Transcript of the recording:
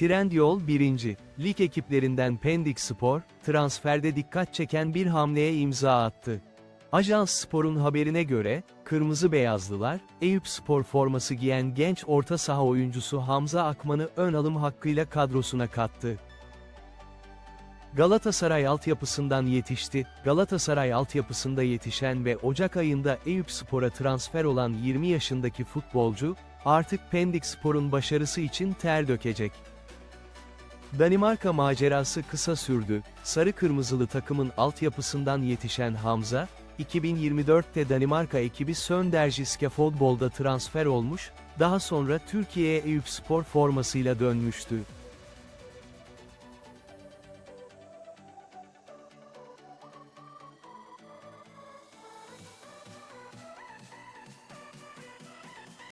Trendyol 1. Lig ekiplerinden Pendik Spor, transferde dikkat çeken bir hamleye imza attı. Ajans Spor'un haberine göre, Kırmızı Beyazlılar, Eyüp Spor forması giyen genç orta saha oyuncusu Hamza Akman'ı ön alım hakkıyla kadrosuna kattı. Galatasaray altyapısından yetişti. Galatasaray altyapısında yetişen ve Ocak ayında Eyüp Spor'a transfer olan 20 yaşındaki futbolcu, artık Pendik Spor'un başarısı için ter dökecek. Danimarka macerası kısa sürdü. Sarı kırmızılı takımın altyapısından yetişen Hamza, 2024'te Danimarka ekibi Sönderjiske Fotbol'da transfer olmuş, daha sonra Türkiye'ye Eyüp Spor formasıyla dönmüştü.